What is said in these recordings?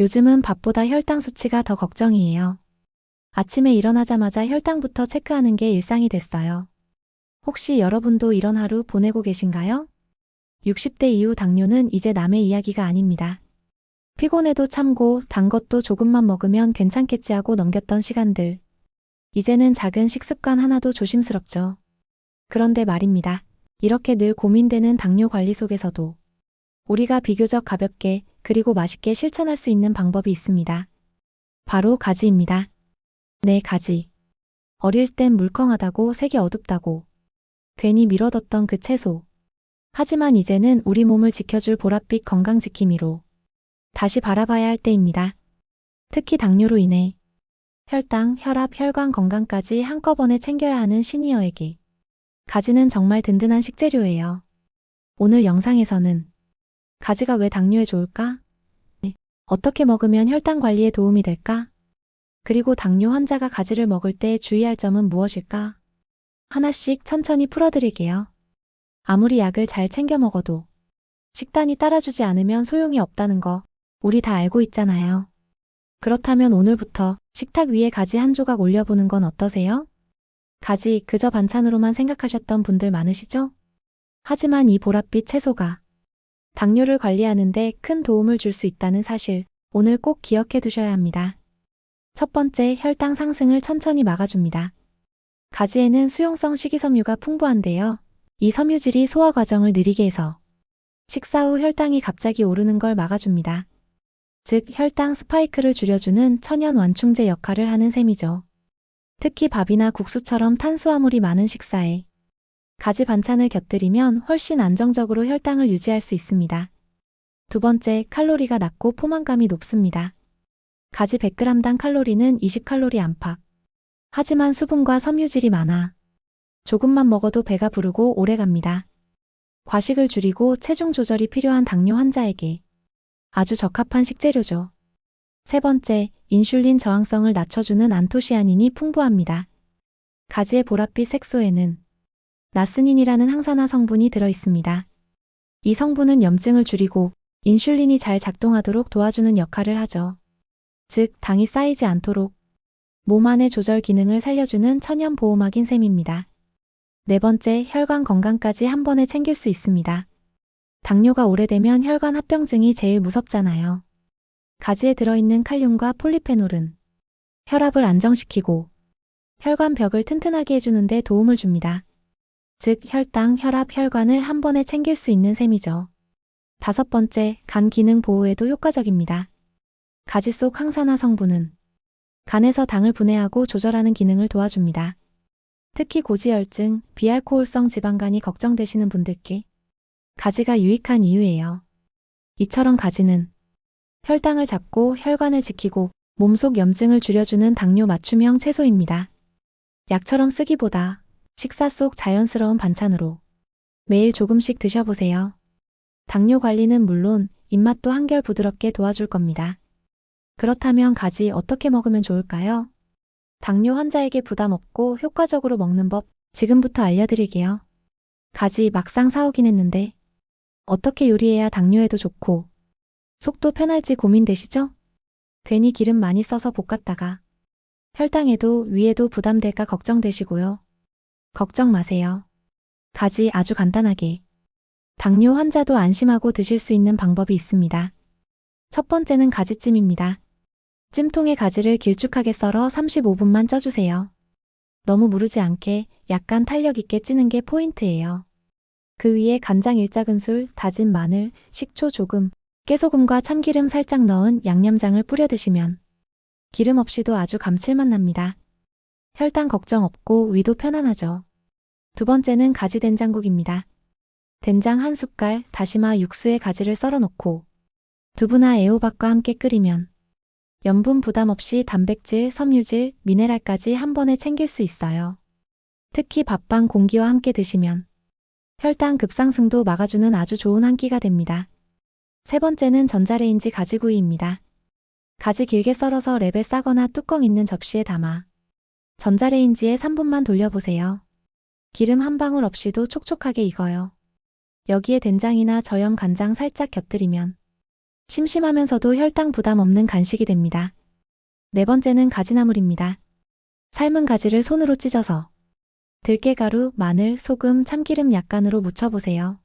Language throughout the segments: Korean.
요즘은 밥보다 혈당 수치가 더 걱정이에요. 아침에 일어나자마자 혈당부터 체크하는 게 일상이 됐어요. 혹시 여러분도 이런 하루 보내고 계신가요? 60대 이후 당뇨는 이제 남의 이야기가 아닙니다. 피곤해도 참고 단 것도 조금만 먹으면 괜찮겠지 하고 넘겼던 시간들. 이제는 작은 식습관 하나도 조심스럽죠. 그런데 말입니다. 이렇게 늘 고민되는 당뇨 관리 속에서도 우리가 비교적 가볍게 그리고 맛있게 실천할 수 있는 방법이 있습니다. 바로 가지입니다. 네, 가지. 어릴 땐 물컹하다고 색이 어둡다고 괜히 미뤄뒀던 그 채소. 하지만 이제는 우리 몸을 지켜줄 보랏빛 건강지킴이로 다시 바라봐야 할 때입니다. 특히 당뇨로 인해 혈당, 혈압, 혈관 건강까지 한꺼번에 챙겨야 하는 시니어에게 가지는 정말 든든한 식재료예요. 오늘 영상에서는 가지가 왜 당뇨에 좋을까? 네. 어떻게 먹으면 혈당 관리에 도움이 될까? 그리고 당뇨 환자가 가지를 먹을 때 주의할 점은 무엇일까? 하나씩 천천히 풀어드릴게요. 아무리 약을 잘 챙겨 먹어도 식단이 따라주지 않으면 소용이 없다는 거 우리 다 알고 있잖아요. 그렇다면 오늘부터 식탁 위에 가지 한 조각 올려보는 건 어떠세요? 가지 그저 반찬으로만 생각하셨던 분들 많으시죠? 하지만 이 보랏빛 채소가 당뇨를 관리하는데 큰 도움을 줄 수 있다는 사실 오늘 꼭 기억해 두셔야 합니다. 첫 번째 혈당 상승을 천천히 막아줍니다. 가지에는 수용성 식이섬유가 풍부한데요. 이 섬유질이 소화 과정을 느리게 해서 식사 후 혈당이 갑자기 오르는 걸 막아줍니다. 즉 혈당 스파이크를 줄여주는 천연 완충제 역할을 하는 셈이죠. 특히 밥이나 국수처럼 탄수화물이 많은 식사에 가지 반찬을 곁들이면 훨씬 안정적으로 혈당을 유지할 수 있습니다. 두 번째, 칼로리가 낮고 포만감이 높습니다. 가지 100g당 칼로리는 20칼로리 안팎. 하지만 수분과 섬유질이 많아 조금만 먹어도 배가 부르고 오래 갑니다. 과식을 줄이고 체중 조절이 필요한 당뇨 환자에게 아주 적합한 식재료죠. 세 번째, 인슐린 저항성을 낮춰주는 안토시아닌이 풍부합니다. 가지의 보랏빛 색소에는 나스닌이라는 항산화 성분이 들어 있습니다. 이 성분은 염증을 줄이고 인슐린이 잘 작동하도록 도와주는 역할을 하죠. 즉, 당이 쌓이지 않도록 몸 안의 조절 기능을 살려주는 천연 보호막인 셈입니다. 네 번째, 혈관 건강까지 한 번에 챙길 수 있습니다. 당뇨가 오래되면 혈관 합병증이 제일 무섭잖아요. 가지에 들어있는 칼륨과 폴리페놀은 혈압을 안정시키고 혈관 벽을 튼튼하게 해주는데 도움을 줍니다. 즉, 혈당, 혈압, 혈관을 한 번에 챙길 수 있는 셈이죠. 다섯 번째, 간 기능 보호에도 효과적입니다. 가지 속 항산화 성분은 간에서 당을 분해하고 조절하는 기능을 도와줍니다. 특히 고지혈증, 비알코올성 지방간이 걱정되시는 분들께 가지가 유익한 이유예요. 이처럼 가지는 혈당을 잡고 혈관을 지키고 몸속 염증을 줄여주는 당뇨 맞춤형 채소입니다. 약처럼 쓰기보다 식사 속 자연스러운 반찬으로 매일 조금씩 드셔보세요. 당뇨 관리는 물론 입맛도 한결 부드럽게 도와줄 겁니다. 그렇다면 가지 어떻게 먹으면 좋을까요? 당뇨 환자에게 부담 없고 효과적으로 먹는 법 지금부터 알려드릴게요. 가지 막상 사오긴 했는데 어떻게 요리해야 당뇨에도 좋고 속도 편할지 고민되시죠? 괜히 기름 많이 써서 볶았다가 혈당에도 위에도 부담될까 걱정되시고요. 걱정 마세요. 가지 아주 간단하게 당뇨 환자도 안심하고 드실 수 있는 방법이 있습니다. 첫 번째는 가지찜입니다. 찜통에 가지를 길쭉하게 썰어 35분만 쪄주세요. 너무 무르지 않게 약간 탄력 있게 찌는 게 포인트예요. 그 위에 간장 1작은술, 다진 마늘, 식초 조금, 깨소금과 참기름 살짝 넣은 양념장을 뿌려 드시면 기름 없이도 아주 감칠맛 납니다. 혈당 걱정 없고 위도 편안하죠. 두 번째는 가지 된장국입니다. 된장 한 숟갈, 다시마 육수에 가지를 썰어 넣고 두부나 애호박과 함께 끓이면 염분 부담 없이 단백질, 섬유질, 미네랄까지 한 번에 챙길 수 있어요. 특히 밥빵 공기와 함께 드시면 혈당 급상승도 막아주는 아주 좋은 한 끼가 됩니다. 세 번째는 전자레인지 가지구이입니다. 가지 길게 썰어서 랩에 싸거나 뚜껑 있는 접시에 담아 전자레인지에 3분만 돌려보세요. 기름 한 방울 없이도 촉촉하게 익어요. 여기에 된장이나 저염 간장 살짝 곁들이면 심심하면서도 혈당 부담 없는 간식이 됩니다. 네 번째는 가지나물입니다. 삶은 가지를 손으로 찢어서 들깨가루, 마늘, 소금, 참기름 약간으로 묻혀보세요.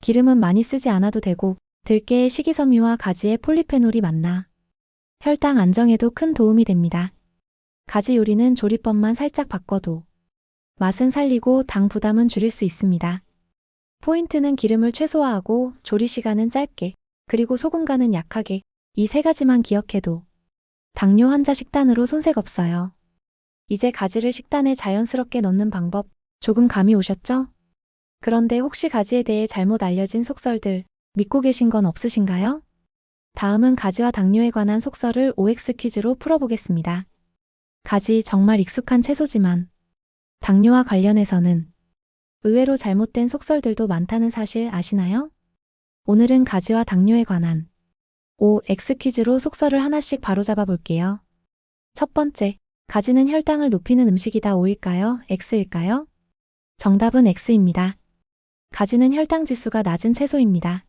기름은 많이 쓰지 않아도 되고 들깨의 식이섬유와 가지의 폴리페놀이 많나 혈당 안정에도 큰 도움이 됩니다. 가지 요리는 조리법만 살짝 바꿔도 맛은 살리고 당 부담은 줄일 수 있습니다. 포인트는 기름을 최소화하고 조리 시간은 짧게 그리고 소금 간은 약하게 이 세 가지만 기억해도 당뇨 환자 식단으로 손색 없어요. 이제 가지를 식단에 자연스럽게 넣는 방법 조금 감이 오셨죠? 그런데 혹시 가지에 대해 잘못 알려진 속설들 믿고 계신 건 없으신가요? 다음은 가지와 당뇨에 관한 속설을 OX 퀴즈로 풀어보겠습니다. 가지 정말 익숙한 채소지만 당뇨와 관련해서는 의외로 잘못된 속설들도 많다는 사실 아시나요? 오늘은 가지와 당뇨에 관한 OX 퀴즈로 속설을 하나씩 바로잡아 볼게요. 첫 번째, 가지는 혈당을 높이는 음식이다 O일까요? X일까요? 정답은 X입니다. 가지는 혈당 지수가 낮은 채소입니다.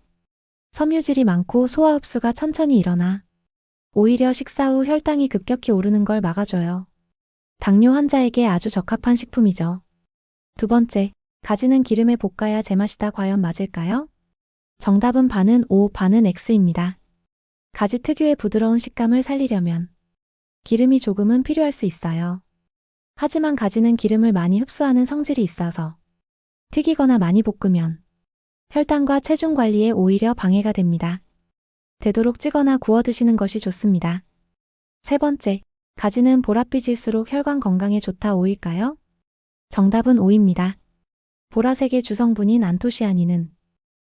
섬유질이 많고 소화 흡수가 천천히 일어나 오히려 식사 후 혈당이 급격히 오르는 걸 막아줘요. 당뇨 환자에게 아주 적합한 식품이죠. 두 번째, 가지는 기름에 볶아야 제맛이다 과연 맞을까요? 정답은 반은 O, 반은 X입니다. 가지 특유의 부드러운 식감을 살리려면 기름이 조금은 필요할 수 있어요. 하지만 가지는 기름을 많이 흡수하는 성질이 있어서 튀기거나 많이 볶으면 혈당과 체중 관리에 오히려 방해가 됩니다. 되도록 찌거나 구워 드시는 것이 좋습니다. 세 번째, 가지는 보랏빛일수록 혈관 건강에 좋다 O일까요? 정답은 O입니다. 보라색의 주성분인 안토시아닌은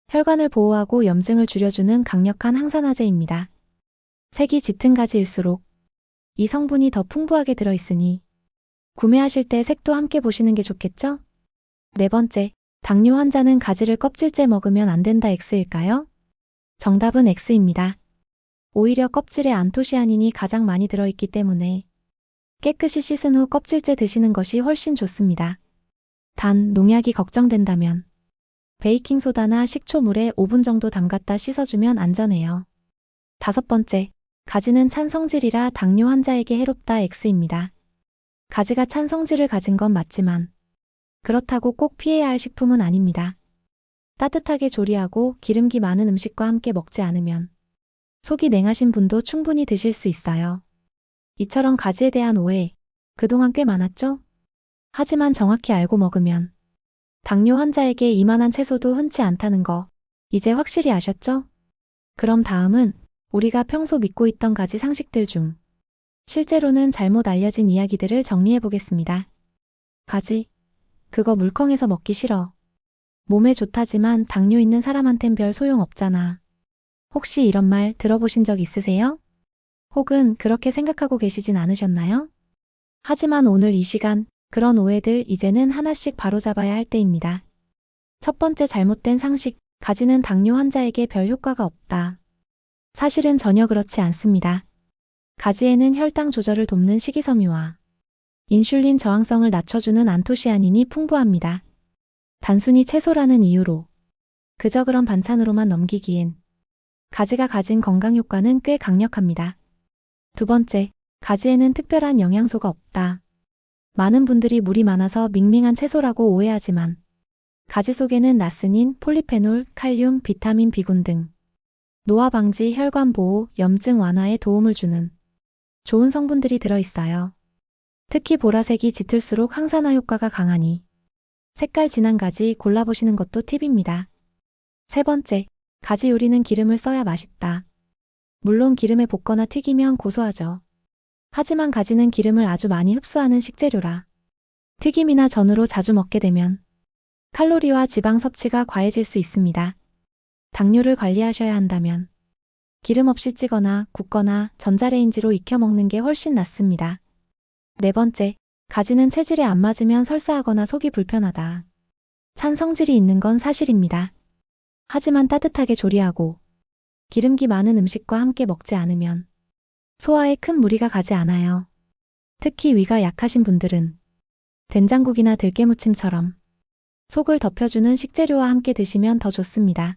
혈관을 보호하고 염증을 줄여주는 강력한 항산화제입니다. 색이 짙은 가지일수록 이 성분이 더 풍부하게 들어있으니 구매하실 때 색도 함께 보시는 게 좋겠죠? 네 번째, 당뇨 환자는 가지를 껍질째 먹으면 안 된다 X일까요? 정답은 X입니다. 오히려 껍질에 안토시아닌이 가장 많이 들어있기 때문에 깨끗이 씻은 후 껍질째 드시는 것이 훨씬 좋습니다. 단, 농약이 걱정된다면 베이킹소다나 식초물에 5분 정도 담갔다 씻어주면 안전해요. 다섯 번째, 가지는 찬 성질이라 당뇨 환자에게 해롭다 X입니다. 가지가 찬 성질을 가진 건 맞지만 그렇다고 꼭 피해야 할 식품은 아닙니다. 따뜻하게 조리하고 기름기 많은 음식과 함께 먹지 않으면 속이 냉하신 분도 충분히 드실 수 있어요. 이처럼 가지에 대한 오해 그동안 꽤 많았죠? 하지만 정확히 알고 먹으면 당뇨 환자에게 이만한 채소도 흔치 않다는 거 이제 확실히 아셨죠? 그럼 다음은 우리가 평소 믿고 있던 가지 상식들 중 실제로는 잘못 알려진 이야기들을 정리해 보겠습니다. 가지. 그거 물컹해서 먹기 싫어. 몸에 좋다지만 당뇨 있는 사람한텐 별 소용 없잖아. 혹시 이런 말 들어보신 적 있으세요? 혹은 그렇게 생각하고 계시진 않으셨나요? 하지만 오늘 이 시간 그런 오해들 이제는 하나씩 바로잡아야 할 때입니다. 첫 번째 잘못된 상식, 가지는 당뇨 환자에게 별 효과가 없다. 사실은 전혀 그렇지 않습니다. 가지에는 혈당 조절을 돕는 식이섬유와 인슐린 저항성을 낮춰주는 안토시아닌이 풍부합니다. 단순히 채소라는 이유로 그저 그런 반찬으로만 넘기기엔 가지가 가진 건강 효과는 꽤 강력합니다. 두 번째, 가지에는 특별한 영양소가 없다. 많은 분들이 물이 많아서 밍밍한 채소라고 오해하지만 가지 속에는 나스닌, 폴리페놀, 칼륨, 비타민 B군 등 노화 방지, 혈관 보호, 염증 완화에 도움을 주는 좋은 성분들이 들어있어요. 특히 보라색이 짙을수록 항산화 효과가 강하니 색깔 진한 가지 골라보시는 것도 팁입니다. 세 번째, 가지 요리는 기름을 써야 맛있다. 물론 기름에 볶거나 튀기면 고소하죠. 하지만 가지는 기름을 아주 많이 흡수하는 식재료라 튀김이나 전으로 자주 먹게 되면 칼로리와 지방 섭취가 과해질 수 있습니다. 당뇨를 관리하셔야 한다면 기름 없이 찌거나 굽거나 전자레인지로 익혀 먹는 게 훨씬 낫습니다. 네 번째, 가지는 체질에 안 맞으면 설사하거나 속이 불편하다. 찬 성질이 있는 건 사실입니다. 하지만 따뜻하게 조리하고 기름기 많은 음식과 함께 먹지 않으면 소화에 큰 무리가 가지 않아요. 특히 위가 약하신 분들은 된장국이나 들깨무침처럼 속을 덮여주는 식재료와 함께 드시면 더 좋습니다.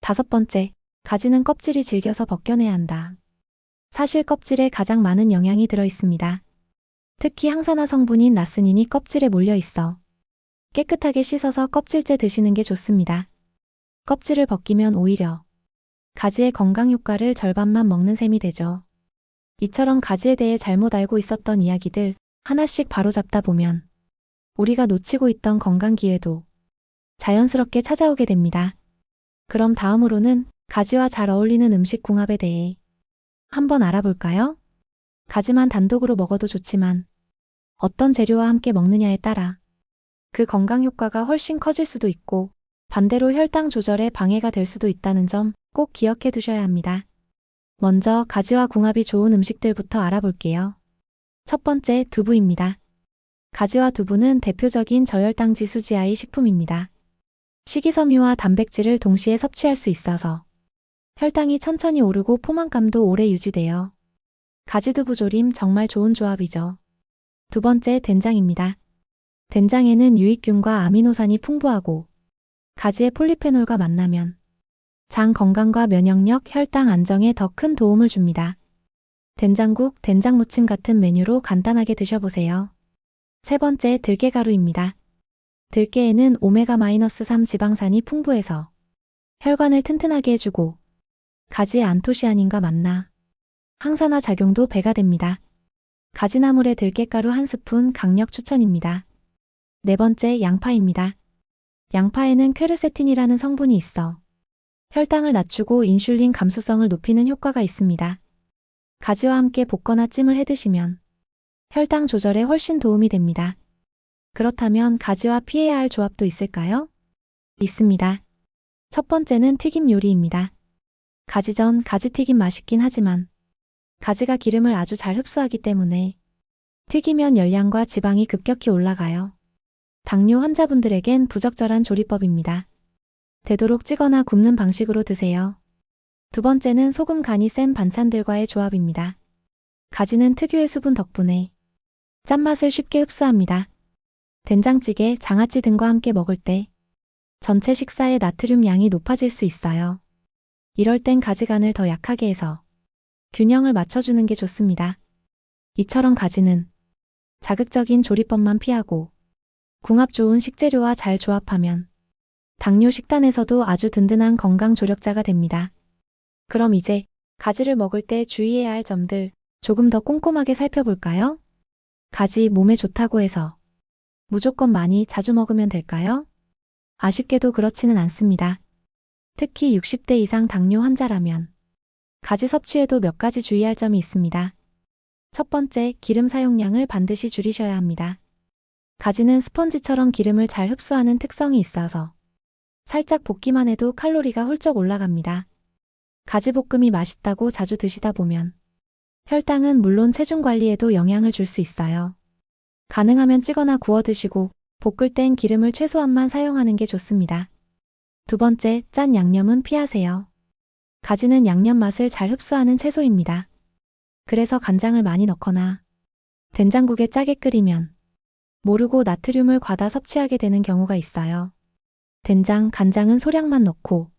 다섯 번째, 가지는 껍질이 질겨서 벗겨내야 한다. 사실 껍질에 가장 많은 영양이 들어 있습니다. 특히 항산화 성분인 나스닌이 껍질에 몰려 있어 깨끗하게 씻어서 껍질째 드시는 게 좋습니다. 껍질을 벗기면 오히려 가지의 건강 효과를 절반만 먹는 셈이 되죠. 이처럼 가지에 대해 잘못 알고 있었던 이야기들 하나씩 바로잡다 보면 우리가 놓치고 있던 건강 기회도 자연스럽게 찾아오게 됩니다. 그럼 다음으로는 가지와 잘 어울리는 음식 궁합에 대해 한번 알아볼까요? 가지만 단독으로 먹어도 좋지만 어떤 재료와 함께 먹느냐에 따라 그 건강 효과가 훨씬 커질 수도 있고 반대로 혈당 조절에 방해가 될 수도 있다는 점 꼭 기억해 두셔야 합니다. 먼저 가지와 궁합이 좋은 음식들부터 알아볼게요. 첫 번째 두부입니다. 가지와 두부는 대표적인 저혈당 지수 지하의 식품입니다. 식이섬유와 단백질을 동시에 섭취할 수 있어서 혈당이 천천히 오르고 포만감도 오래 유지돼요. 가지두부 조림 정말 좋은 조합이죠. 두 번째 된장입니다. 된장에는 유익균과 아미노산이 풍부하고 가지의 폴리페놀과 만나면 장 건강과 면역력, 혈당 안정에 더 큰 도움을 줍니다. 된장국, 된장무침 같은 메뉴로 간단하게 드셔보세요. 세 번째 들깨가루입니다. 들깨에는 오메가-3 지방산이 풍부해서 혈관을 튼튼하게 해주고 가지의 안토시아닌과 만나 항산화 작용도 배가 됩니다. 가지나물에 들깨가루 한 스푼 강력 추천입니다. 네 번째 양파입니다. 양파에는 퀘르세틴이라는 성분이 있어 혈당을 낮추고 인슐린 감수성을 높이는 효과가 있습니다. 가지와 함께 볶거나 찜을 해 드시면 혈당 조절에 훨씬 도움이 됩니다. 그렇다면 가지와 피해야 할 조합도 있을까요? 있습니다. 첫 번째는 튀김 요리입니다. 가지전 가지튀김 맛있긴 하지만 가지가 기름을 아주 잘 흡수하기 때문에 튀기면 열량과 지방이 급격히 올라가요. 당뇨 환자분들에겐 부적절한 조리법입니다. 되도록 찌거나 굽는 방식으로 드세요. 두 번째는 소금 간이 센 반찬들과의 조합입니다. 가지는 특유의 수분 덕분에 짠맛을 쉽게 흡수합니다. 된장찌개, 장아찌 등과 함께 먹을 때 전체 식사의 나트륨 양이 높아질 수 있어요. 이럴 땐 가지간을 더 약하게 해서 균형을 맞춰주는 게 좋습니다. 이처럼 가지는 자극적인 조리법만 피하고 궁합 좋은 식재료와 잘 조합하면 당뇨 식단에서도 아주 든든한 건강 조력자가 됩니다. 그럼 이제 가지를 먹을 때 주의해야 할 점들 조금 더 꼼꼼하게 살펴볼까요? 가지 몸에 좋다고 해서 무조건 많이 자주 먹으면 될까요? 아쉽게도 그렇지는 않습니다. 특히 60대 이상 당뇨 환자라면 가지 섭취에도 몇 가지 주의할 점이 있습니다. 첫 번째, 기름 사용량을 반드시 줄이셔야 합니다. 가지는 스펀지처럼 기름을 잘 흡수하는 특성이 있어서 살짝 볶기만 해도 칼로리가 훌쩍 올라갑니다. 가지볶음이 맛있다고 자주 드시다 보면 혈당은 물론 체중 관리에도 영향을 줄 수 있어요. 가능하면 찌거나 구워 드시고 볶을 땐 기름을 최소한만 사용하는 게 좋습니다. 두 번째, 짠 양념은 피하세요. 가지는 양념 맛을 잘 흡수하는 채소입니다. 그래서 간장을 많이 넣거나 된장국에 짜게 끓이면 모르고 나트륨을 과다 섭취하게 되는 경우가 있어요. 된장, 간장은 소량만 넣고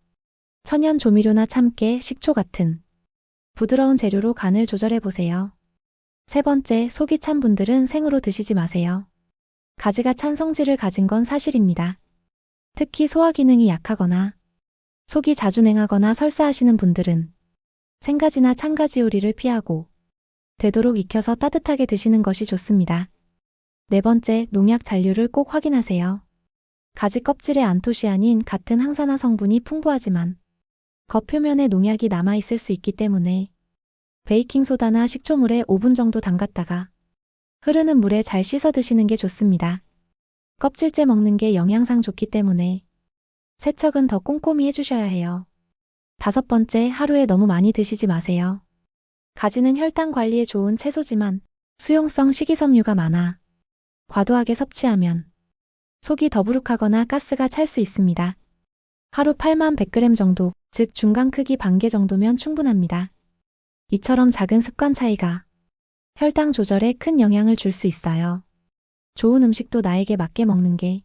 천연 조미료나 참깨, 식초 같은 부드러운 재료로 간을 조절해 보세요. 세 번째, 속이 찬 분들은 생으로 드시지 마세요. 가지가 찬 성질을 가진 건 사실입니다. 특히 소화 기능이 약하거나 속이 자주 냉하거나 설사하시는 분들은 생가지나 찬가지 요리를 피하고 되도록 익혀서 따뜻하게 드시는 것이 좋습니다. 네 번째, 농약 잔류를 꼭 확인하세요. 가지 껍질에 안토시아닌 같은 항산화 성분이 풍부하지만 겉 표면에 농약이 남아있을 수 있기 때문에 베이킹소다나 식초물에 5분 정도 담갔다가 흐르는 물에 잘 씻어 드시는 게 좋습니다. 껍질째 먹는 게 영양상 좋기 때문에 세척은 더 꼼꼼히 해주셔야 해요. 다섯 번째, 하루에 너무 많이 드시지 마세요. 가지는 혈당 관리에 좋은 채소지만 수용성 식이섬유가 많아 과도하게 섭취하면 속이 더부룩하거나 가스가 찰 수 있습니다. 하루 8만 100g 정도, 즉 중간 크기 반개 정도면 충분합니다. 이처럼 작은 습관 차이가 혈당 조절에 큰 영향을 줄 수 있어요. 좋은 음식도 나에게 맞게 먹는 게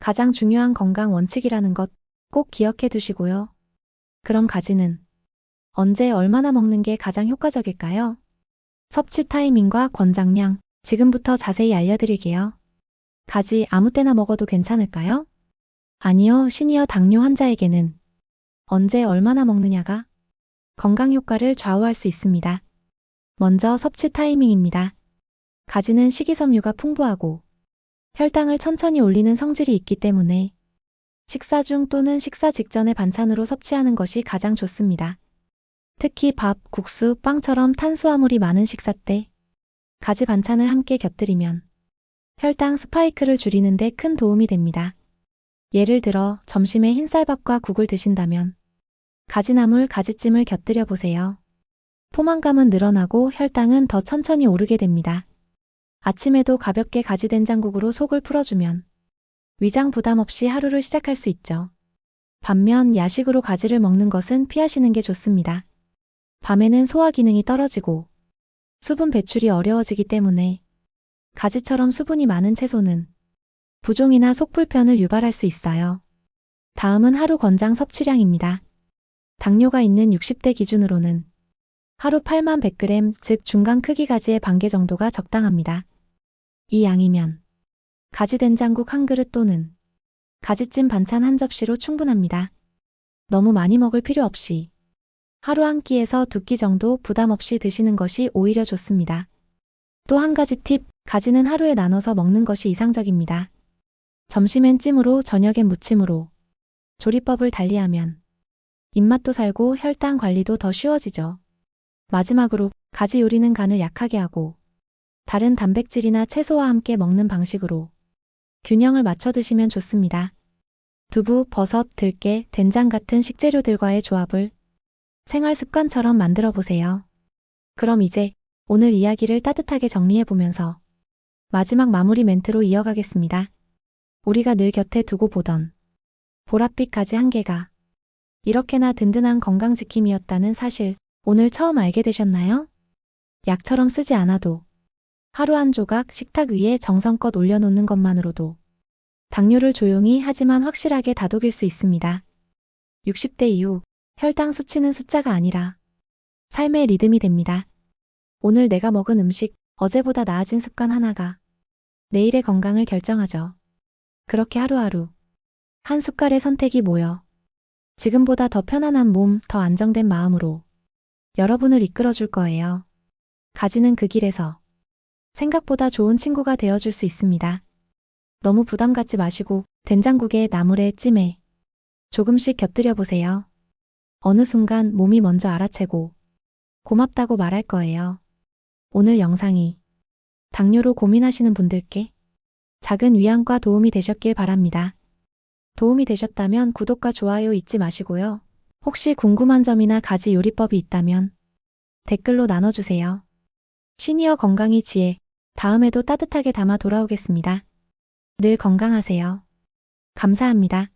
가장 중요한 건강 원칙이라는 것 꼭 기억해 두시고요. 그럼 가지는 언제 얼마나 먹는 게 가장 효과적일까요? 섭취 타이밍과 권장량 지금부터 자세히 알려드릴게요. 가지 아무 때나 먹어도 괜찮을까요? 아니요, 시니어 당뇨 환자에게는 언제 얼마나 먹느냐가 건강 효과를 좌우할 수 있습니다. 먼저 섭취 타이밍입니다. 가지는 식이섬유가 풍부하고 혈당을 천천히 올리는 성질이 있기 때문에 식사 중 또는 식사 직전에 반찬으로 섭취하는 것이 가장 좋습니다. 특히 밥, 국수, 빵처럼 탄수화물이 많은 식사 때 가지 반찬을 함께 곁들이면 혈당 스파이크를 줄이는 데 큰 도움이 됩니다. 예를 들어 점심에 흰쌀밥과 국을 드신다면 가지나물, 가지찜을 곁들여 보세요. 포만감은 늘어나고 혈당은 더 천천히 오르게 됩니다. 아침에도 가볍게 가지 된장국으로 속을 풀어주면 위장 부담 없이 하루를 시작할 수 있죠. 반면 야식으로 가지를 먹는 것은 피하시는 게 좋습니다. 밤에는 소화 기능이 떨어지고 수분 배출이 어려워지기 때문에 가지처럼 수분이 많은 채소는 부종이나 속 불편을 유발할 수 있어요. 다음은 하루 권장 섭취량입니다. 당뇨가 있는 60대 기준으로는 하루 8만 100g, 즉 중간 크기 가지의 반개 정도가 적당합니다. 이 양이면 가지 된장국 한 그릇 또는 가지찜 반찬 한 접시로 충분합니다. 너무 많이 먹을 필요 없이 하루 한 끼에서 두 끼 정도 부담 없이 드시는 것이 오히려 좋습니다. 또 한 가지 팁, 가지는 하루에 나눠서 먹는 것이 이상적입니다. 점심엔 찜으로 저녁엔 무침으로 조리법을 달리하면 입맛도 살고 혈당 관리도 더 쉬워지죠. 마지막으로 가지 요리는 간을 약하게 하고 다른 단백질이나 채소와 함께 먹는 방식으로 균형을 맞춰 드시면 좋습니다. 두부, 버섯, 들깨, 된장 같은 식재료들과의 조합을 생활 습관처럼 만들어 보세요. 그럼 이제 오늘 이야기를 따뜻하게 정리해 보면서 마지막 마무리 멘트로 이어가겠습니다. 우리가 늘 곁에 두고 보던 보랏빛 가지 한 개가 이렇게나 든든한 건강지킴이었다는 사실 오늘 처음 알게 되셨나요? 약처럼 쓰지 않아도 하루 한 조각 식탁 위에 정성껏 올려놓는 것만으로도 당뇨를 조용히 하지만 확실하게 다독일 수 있습니다. 60대 이후 혈당 수치는 숫자가 아니라 삶의 리듬이 됩니다. 오늘 내가 먹은 음식, 어제보다 나아진 습관 하나가 내일의 건강을 결정하죠. 그렇게 하루하루 한 숟갈의 선택이 모여 지금보다 더 편안한 몸, 더 안정된 마음으로 여러분을 이끌어 줄 거예요. 가지는 그 길에서 생각보다 좋은 친구가 되어 줄 수 있습니다. 너무 부담 갖지 마시고 된장국에 나물에 찜에 조금씩 곁들여 보세요. 어느 순간 몸이 먼저 알아채고 고맙다고 말할 거예요. 오늘 영상이 당뇨로 고민하시는 분들께 작은 위안과 도움이 되셨길 바랍니다. 도움이 되셨다면 구독과 좋아요 잊지 마시고요. 혹시 궁금한 점이나 가지 요리법이 있다면 댓글로 나눠주세요. 시니어 건강이 지혜, 다음에도 따뜻하게 담아 돌아오겠습니다. 늘 건강하세요. 감사합니다.